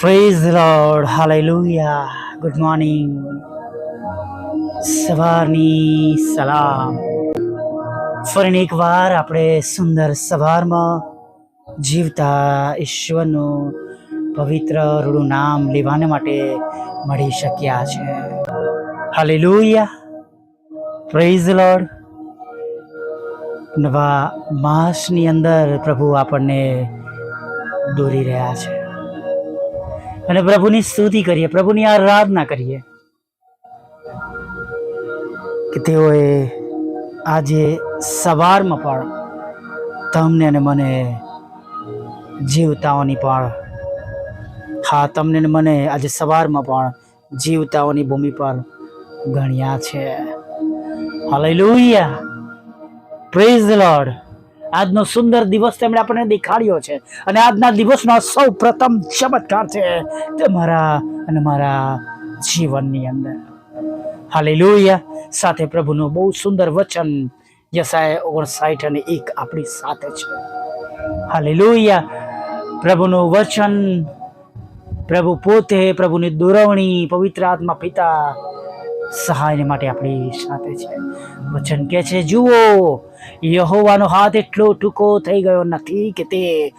Praise Lord hallelujah good morning સવારની સલામ ફરીને એકવાર આપણે સુંદર સવારમાં જીવતા ઈશ્વરનું પવિત્ર રૂડું નામ લેવાને માટે મળી શક્યા છે. હાલેલુયા પ્રેઝ લોર્ડ નવા માસની અંદર પ્રભુ આપણને દોરી રહ્યા છે. અને પ્રભુની સ્તુતિ કરીએ, પ્રભુની આરાધના કરીએ. કે તેઓએ આજે સવારમાં પણ તમને અને મને જીવતાઓની પણ, હા, તમને ને મને આજે સવારમાં પણ જીવતાઓની ભૂમિ પર ગણ્યા છે. હાલેલુયા પ્રેઝ ધ લોર્ડ આજનો સુંદર દિવસ તેમણે આપણને દેખાડ્યો છે. અને આજના દિવસનો સૌ પ્રથમ ચમત્કાર છે તમારા અને મારા જીવનની અંદર. હાલેલુયા. સાથે પ્રભુનું બહુ સુંદર વચન યસાય ઓગણસાઠ અને એક આપણી સાથે છે. હાલેલુયા. પ્રભુનું વચન પ્રભુ પોતે પ્રભુની દોરવણી પવિત્ર આત્મા પિતા સહાય માટે આપણી સાથે છે. વચન કે છે, જુઓ, યહોવાનો હાથ એટલો ટૂંકો થઈ ગયો નથી કે તે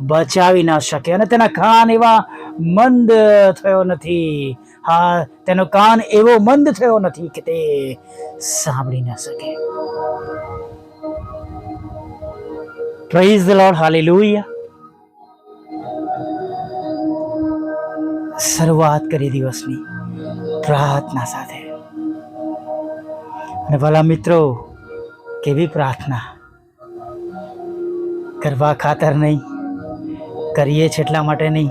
બચાવી ન શકે અને તેના કાન એવા મંદ થયો નથી. હા, તેનો કાન એવો મંદ થયો નથી કે તે સાંભળી ન શકે. પ્રેઝ ધ લોર્ડ હાલેલુયા શરૂઆત કરી દિવસની પ્રાર્થના સાથે. અને ભલા મિત્રો, કેવી પ્રાર્થના. કરવા ખાતર નહીં, કરીએ છે એટલા માટે નહીં,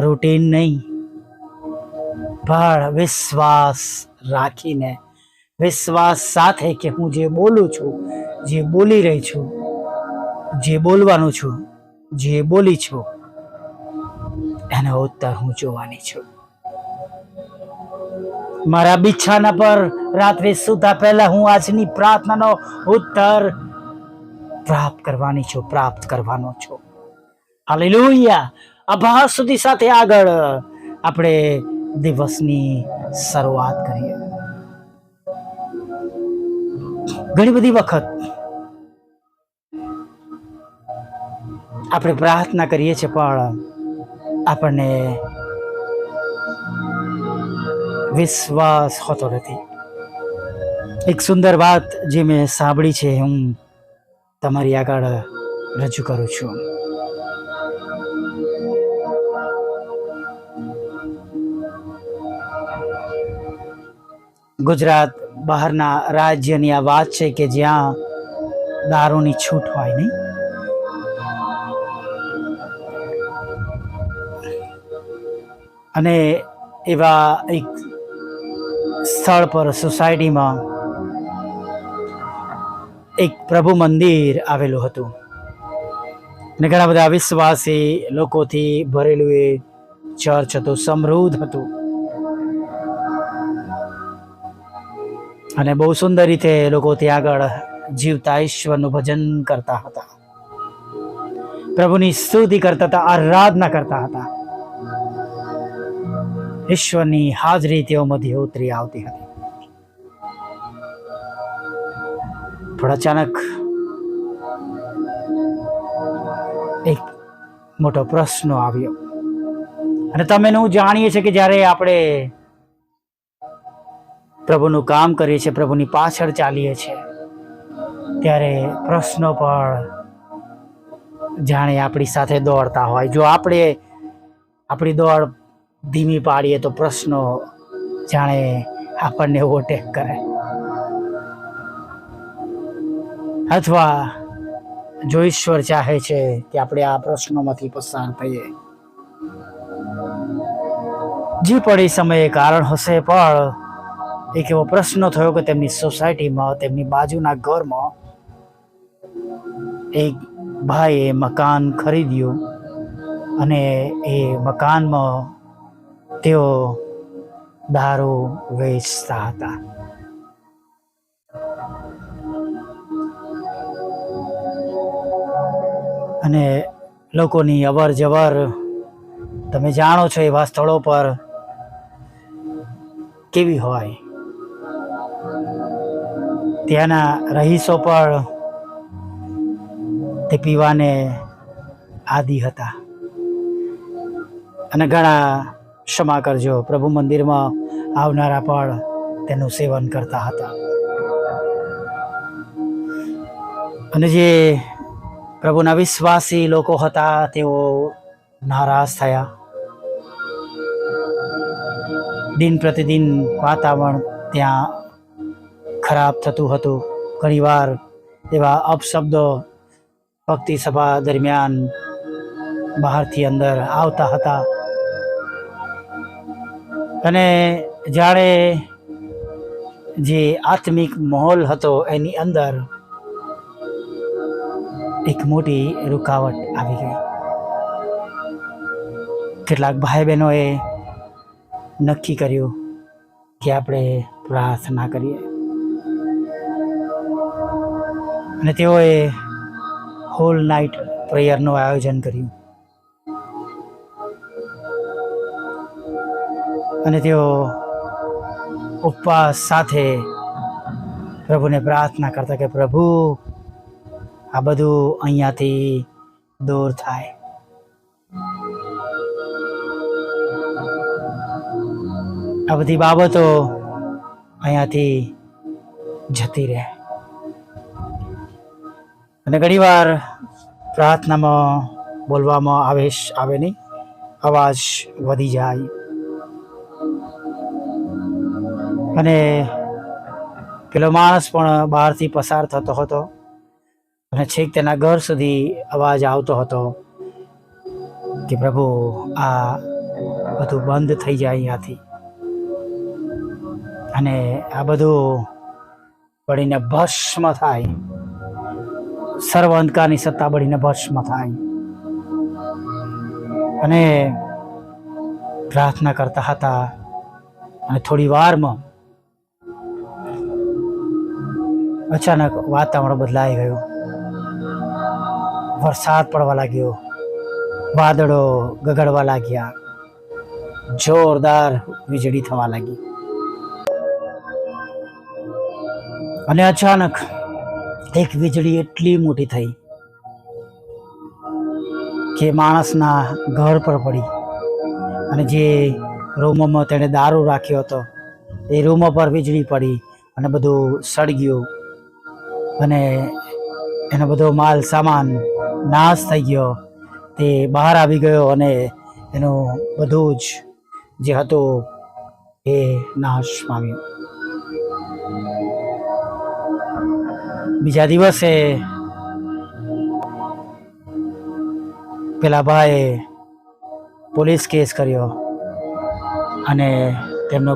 રૂટીન નહીં. પણ વિશ્વાસ રાખીને, વિશ્વાસ સાથે કે હું જે બોલું છું, જે બોલી રહી છું, જે બોલવાનું છું, જે બોલી છું, એનો ઉત્તર હું જોવાની છું. મારા બિછાના પર રાત્રે સુતા પહેલા હું આજની પ્રાર્થનાનો ઉત્તર પ્રાપ્ત કરવાની છું, પ્રાપ્ત કરવાનો છું. હાલેલુયા. આભાસ સુધી સાથે આગળ આપણે દિવસની શરૂઆત કરીએ. ઘણી બધી વખત આપણે પ્રાર્થના કરીએ છીએ, પણ આપણને વિશ્વાસ હોતો નથી. એક સુંદર વાત જે મેં સાંભળી છે, હું તમારી આગળ રજૂ કરું છું. ગુજરાત બહારના રાજ્યની આ વાત છે કે જ્યાં દારૂની છૂટ હોય નહીં? અને એવા એક સ્થળ પર સોસાયટીમાં એક પ્રભુ મંદિર આવેલું હતું. ને ઘણા બધા વિશ્વાસી લોકોથી ભરેલું એ ચર્ચ હતું, સમૃદ્ધ હતું. અને બહુ સુંદર રીતે લોકો ત્યાં આગળ જીવતા, ઈશ્વરનું ભજન કરતા હતા. પ્રભુની સ્તુતિ કરતા હતા, આરાધના કરતા હતા. ઈશ્વરની હાજરી તેઓમાંથી ઉતરી આવતી હતી. પણ અચાનક એક મોટો પ્રશ્ન આવ્યો. અને તમે હું જાણીએ છીએ કે જ્યારે આપણે પ્રભુનું કામ કરીએ છીએ, પ્રભુની પાછળ ચાલીએ છીએ, ત્યારે પ્રશ્નો પણ જાણે આપણી સાથે દોડતા હોય. જો આપણે આપણી દોડ ધીમી પાડીએ તો પ્રશ્નો જાણે આપણને ઓવરટેક કરે. અથવા જો ઈશ્વર ચાહે છે કે આપણે આ પ્રશ્નોમાંથી પસાર થઈએ. જે પણ એ સમયે કારણ હશે પણ એક એવો પ્રશ્ન થયો કે તેમની સોસાયટીમાં, તેમની બાજુના ઘરમાં એક ભાઈએ મકાન ખરીદ્યું અને એ મકાનમાં તેઓ દારૂ વેચતા હતા. અને લોકોની અવર જવર તમે જાણો છો એવા સ્થળો પર કેવી હોય. ત્યાંના રહીશો પણ તે પીવાને આદિ હતા. અને ઘણા ક્ષમા કરજો, પ્રભુ મંદિરમાં આવનારા પણ તેનું સેવન કરતા હતા. અને જે પ્રભુના વિશ્વાસી લોકો હતા, તેઓ નારાજ થયા. દિન પ્રતિદિન વાતાવરણ ત્યાં ખરાબ થતું હતું. ઘણીવાર એવા અપશબ્દો ભક્તિ સભા દરમિયાન બહારથી અંદર આવતા હતા. અને જ્યારે જે આત્મિક માહોલ હતો એની અંદર એક મોટી રૂકાવટ આવી ગઈ. કેટલાક ભાઈ બહેનોએ નક્કી કર્યું કે આપણે પ્રાર્થના કરીએ. અને તેઓએ હોલ નાઇટ પ્રેયરનું આયોજન કર્યું. અને તેઓ ઉપવાસ સાથે પ્રભુને પ્રાર્થના કરતા કે, પ્રભુ આ બધું અહીંયાથી દૂર થાય. આ બધી બાબતો અહીંયાથી જતી રહે. અને ઘણીવાર પ્રાર્થનામાં બોલવામાં આવેશ આવે નહીં, અવાજ વધી જાય. અને પેલો માણસ પણ બહારથી પસાર થતો હતો. અને છેક તેના ઘર સુધી અવાજ આવતો હતો કે પ્રભુ, આ બધું બંધ થઈ જાય અહીંયાથી. અને આ બધું બળીને ભસ્મ થાય. સર્વ અંધકારની સત્તા બળીને ભસ્મ થાય. અને પ્રાર્થના કરતા હતા અને થોડી વારમાં અચાનક વાતાવરણ બદલાઈ ગયું. વરસાદ પડવા લાગ્યો. વાદળો ગગડવા લાગ્યા. જોરદાર વીજળી થવા લાગી. અને અચાનક એક વીજળી એટલી મોટી થઈ કે માણસના ઘર પર પડી. અને જે રૂમમાં તેણે દારૂ રાખ્યો હતો, એ રૂમ પર વીજળી પડી અને બધું સળગ્યું. અને એનો બધો માલ સામાન નાશ થઈ ગયો. તે બહાર આવી ગયો અને એનું બધું જ જે હતું એ નાશ પામ્યું. બીજા દિવસે પેલા ભાઈએ પોલીસ કેસ કર્યો અને તેમનો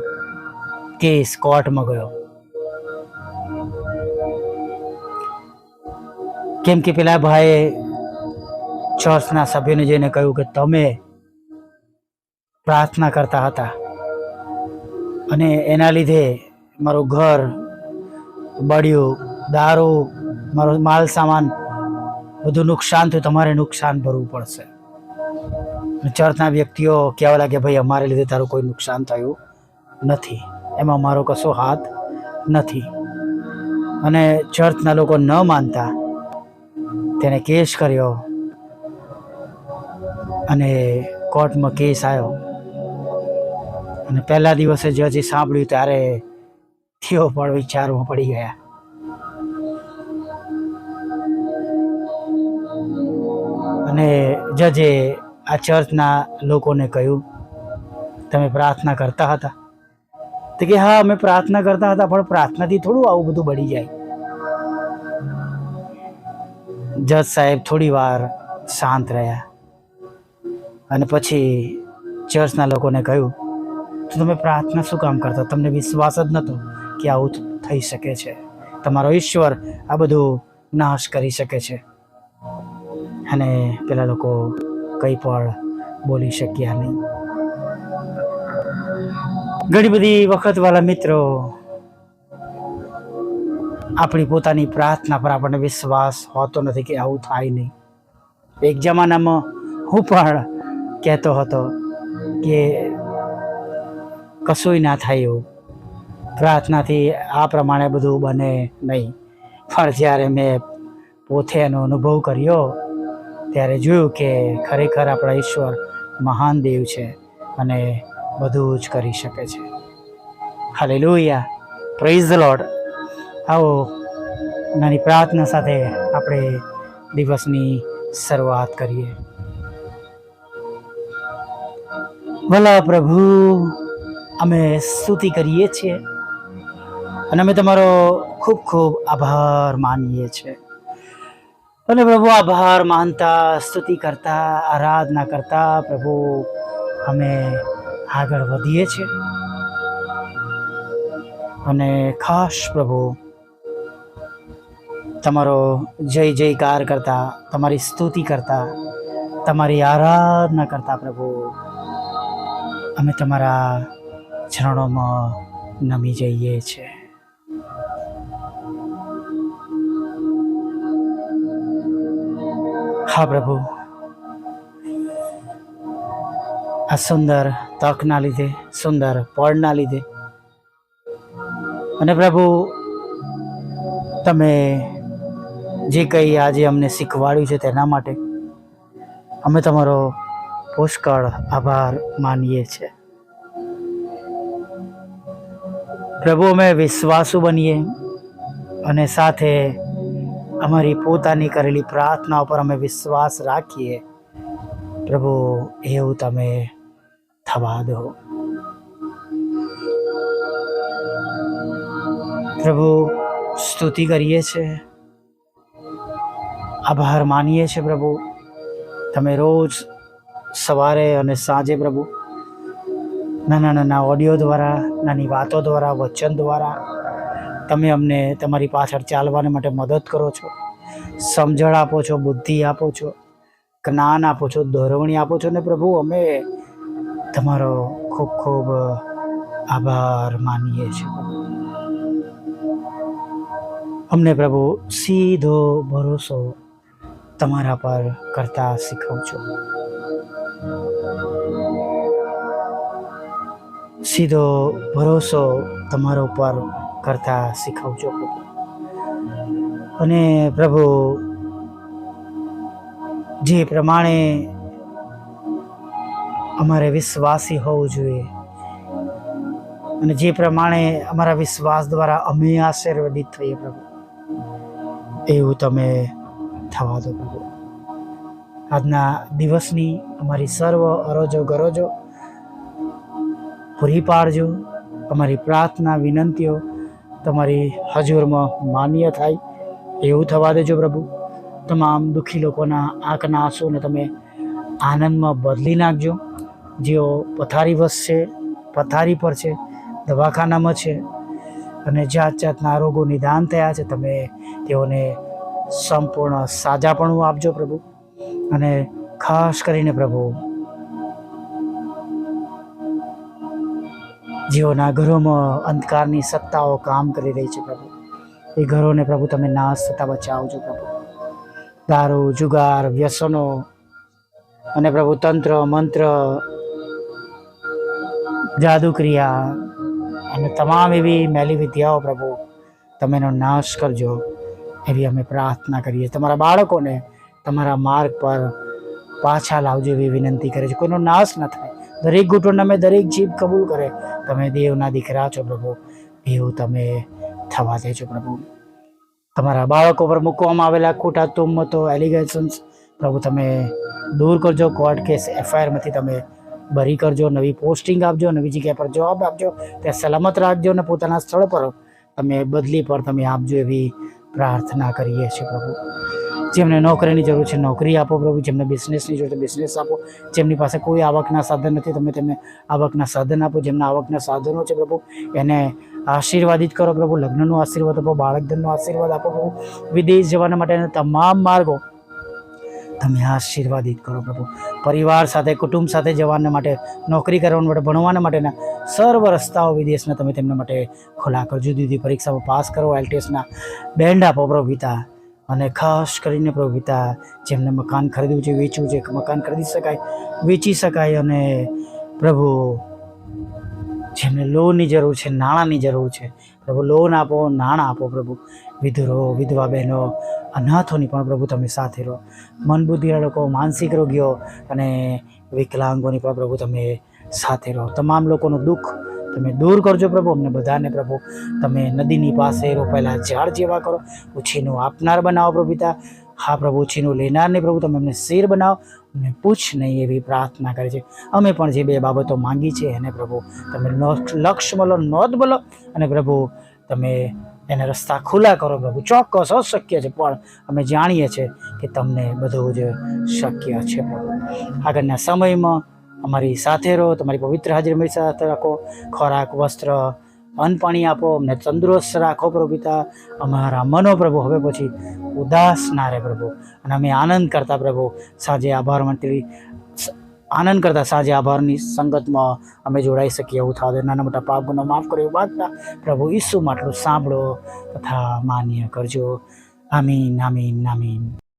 કેસ કોર્ટમાં ગયો. કેમ કે પેલા ભાઈએ ચર્ચના સભ્યોને જઈને કહ્યું કે તમે પ્રાર્થના કરતા હતા. અને એના લીધે મારું ઘર, બળ્યું, દારૂ, મારો માલ સામાન બધું નુકસાન થયું. તમારે નુકસાન ભરવું પડશે. ચર્ચના વ્યક્તિઓ કહેવા લાગે ભાઈ, અમારે લીધે તારું કોઈ નુકસાન થયું નથી. એમાં મારો કશો હાથ નથી. અને ચર્ચના લોકો ન માનતા. તેને કેસ કર્યો. અને કોર્ટમાં કેસ આવ્યો અને પહેલા દિવસે જજે સાંભળ્યું ત્યારે થયો પણ વિચારમાં પડી ગયા. અને જજે આ ચર્ચના લોકોને કહ્યું, તમે પ્રાર્થના કરતા હતા. તો કે, હા, અમે પ્રાર્થના કરતા હતા, પણ પ્રાર્થનાથી થોડું આવું બધું બળી જાય. જજ સાહેબ થોડી વાર શાંત રહ્યા. અને પછી ચર્ચના લોકોને કહ્યું, તો તમે પ્રાર્થના શું કામ કરતા? તમને વિશ્વાસ જ નહોતો કે આવું થઈ શકે છે. તમારો ઈશ્વર આ બધું નાશ કરી શકે છે. અને પેલા લોકો કંઈ પણ બોલી શક્યા નહીં. ઘણી બધી વખત વાળા મિત્રો આપણી પોતાની પ્રાર્થના પર આપણને વિશ્વાસ હોતો નથી કે આવું થાય નહીં. એક જમાનામાં હું પણ કહેતો હતો કે કશુંય ના થાય એવું. પ્રાર્થનાથી આ પ્રમાણે બધું બને નહીં. પણ જ્યારે મેં પોતે એનો અનુભવ કર્યો, ત્યારે જોયું કે ખરેખર આપણા ઈશ્વર મહાન દેવ છે અને બધું જ કરી શકે છે. હાલે લોહિયા પ્રેઝ લોડ આવો, નાની પ્રાર્થના સાથે આપણે દિવસની શરૂઆત કરીએ. ભલા પ્રભુ અમે સ્તુતિ કરીએ છીએ અને અમે તમારો ખૂબ ખૂબ આભાર માનીએ છીએ. અને પ્રભુ, આભાર માનતા, સ્તુતિ કરતા, આરાધના કરતા પ્રભુ, અમે આગળ વધીએ છીએ. અને ખાસ પ્રભુ, તમારો જય જયકાર કરતા, તમારી સ્તુતિ કરતા, તમારી આરાધના કરતા પ્રભુ અમે તમારા ચરણોમાં નમી જઈએ છીએ હા, પ્રભુ. આ સુંદર તકના લીધે, સુંદર પળના લીધે. અને પ્રભુ, તમે જે કંઈ આજે અમને શીખવાડ્યું છે તેના માટે, અમે તમારો પુષ્કળ આભાર માનીએ છીએ. પ્રભુ, અમે વિશ્વાસુ બનીએ અને સાથે અમારી પોતાની કરેલી પ્રાર્થના ઉપર અમે વિશ્વાસ રાખીએ. પ્રભુ, એવું તમે થવા દો. પ્રભુ, સ્તુતિ કરીએ છીએ આભાર માનીએ છીએ પ્રભુ. તમે રોજ સવારે અને સાંજે પ્રભુ. નાના નાના ઓડિયો દ્વારા, નાની વાતો દ્વારા, વચન દ્વારા તમે અમને તમારી પાછળ ચાલવાને માટે મદદ કરો છો. સમજણ આપો છો, બુદ્ધિ આપો છો, જ્ઞાન આપો છો દોરવણી આપો છો ને પ્રભુ, અમે તમારો ખૂબ ખૂબ આભાર માનીએ છીએ. અમને પ્રભુ સીધો ભરોસો તમારા પર કરતા શીખવજો. સીધો ભરોસો તમારા ઉપર કરતા શીખવજો. અને પ્રભુ, જે પ્રમાણે અમારે વિશ્વાસી હોવું જોઈએ અને જે પ્રમાણે અમારા વિશ્વાસ દ્વારા અમે આશીર્વદિત થઈએ પ્રભુ, એવું તમે થવા દો પ્રભુ. આજના દિવસની અમારી સર્વ અરોજો ગરોજો પૂરી પાડજો. અમારી પ્રાર્થના, વિનંતીઓ તમારી હજુરમાં માન્ય થાય એવું થવા દેજો પ્રભુ. તમામ દુઃખી લોકોના આંખના આંસુને તમે આનંદમાં બદલી નાખજો. જેઓ પથારી છે, પથારી પર છે, દવાખાનામાં છે અને જાત જાતના રોગો નિદાન થયા છે, તમે તેઓને સંપૂર્ણ સાજાપણું આપજો પ્રભુ. અને ખાસ કરીને પ્રભુ જેઓના ઘરોમાં અંધકારની સત્તાઓ કામ કરી રહી છે પ્રભુ. એ ઘરોને પ્રભુ તમે નાશ થતા બચાવજો પ્રભુ. દારૂ, જુગાર, વ્યસનો અને પ્રભુ તંત્ર, મંત્ર જાદુ ક્રિયા અને તમામ એવી મેલી વિદ્યાઓ પ્રભુ તમે એનો નાશ કરજો એવી અમે પ્રાર્થના કરીએ. તમારા બાળકોને તમારા માર્ગ પર પાછા લાવજો એવી વિનંતી કરે છે. કોઈનો નાશ ન થાય. દરેક ઘૂંટણ તમે દરેક જીભ કબૂલ કરે. તમે દેવના દીકરા છો પ્રભુ. એવું તમે થવા દેજો પ્રભુ. તમારા બાળકો પર મૂકવામાં આવેલા ખોટા તુમતો એલિગેશન્સ પ્રભુ, તમે દૂર કરજો કોર્ટ કેસ એફઆઈઆરમાંથી તમે બરી કરજો, નવી પોસ્ટિંગ આપજો, નવી જગ્યા પર જવાબ આપજો. ત્યાં સલામત રાખજો અને પોતાના સ્થળ પર તમે બદલી પર તમે આપજો એવી પ્રાર્થના કરીએ છીએ પ્રભુ. જેમને નોકરીની જરૂર છે, નોકરી આપો પ્રભુ, જેમને બિઝનેસની જરૂર છે બિઝનેસ આપો. જેમની પાસે કોઈ આવકના સાધન નથી, તમે તેમને આવકના સાધન આપો. જેમના આવકના સાધનો છે પ્રભુ, એને આશીર્વાદિત કરો પ્રભુ, લગ્નનો આશીર્વાદ આપો, બાળકધનનો આશીર્વાદ આપો પ્રભુ. વિદેશ જવાના માટેના તમામ માર્ગો તમે આશીર્વાદિત કરો પ્રભુ. પરિવાર સાથે, કુટુંબ સાથે જવાના માટે, નોકરી કરવા માટે, ભણવાના માટેના સર્વ રસ્તાઓ વિદેશના તમે તેમના માટે ખુલ્લા કરો. જુદી જુદી પરીક્ષાઓ પાસ કરો એલટીએસના બેન્ડ આપો પ્રભુ પિતા. અને ખાસ કરીને પ્રભુ પિતા, જેમને મકાન ખરીદવું છે, વેચવું છે, મકાન ખરીદી શકાય, વેચી શકાય અને પ્રભુ જેમને લોનની જરૂર છે, નાણાંની જરૂર છે, પ્રભુ લોન આપો, નાણાં આપો પ્રભુ. વિધુરો, વિધવા બહેનો, અનાથોની પણ પ્રભુ તમે સાથે રહો. મન લોકો, માનસિક રોગીઓ અને વિકલાંગોની પણ પ્રભુ તમે સાથે રહો. તમામ લોકોનું દુઃખ તમે દૂર કરજો પ્રભુ. અમને બધાને પ્રભુ, તમે નદીની પાસે રોપાયેલા ઝાડ જેવા કરો. ઉછીનું આપનાર બનાવો પ્રભુ હા પ્રભુ, ઉછીનું લેનારને પ્રભુ તમે અમને શેર બનાવો. અમને પૂછ નહીં એવી પ્રાર્થના કરે છે. અમે પણ જે બે બાબતો માંગી છે એને પ્રભુ, તમે લક્ષ્ય બોલો નોંધ બોલો અને પ્રભુ, તમે એને રસ્તા ખુલ્લા કરો પ્રભુ. ચોક્કસ, અશક્ય છે, પણ અમે જાણીએ છીએ કે તમને બધું જ શક્ય છે પ્રભુ. આગળના સમયમાં અમારી સાથે રહો, તમારી પવિત્ર હાજરી અમારી સાથે રાખો. ખોરાક, વસ્ત્ર, અન્ન પાણી આપો, અમને તંદુરસ્ત રાખો પ્રભુ પિતા. અમારા મનો પ્રભુ, હવે પછી ઉદાસ ના રહે પ્રભુ. અને અમે આનંદ કરતા પ્રભુ, સાંજે આભાર માનતી આનંદ કરતા સાંજે આભારની સંગતમાં અમે જોડાઈ શકીએ એવું થાય નાના મોટા પાપ ગુનો માફ કર્યો બાદતા પ્રભુ ઈસુ માટલું સાંભળો તથા માન્ય કરજો. આમીન આમીન આમીન.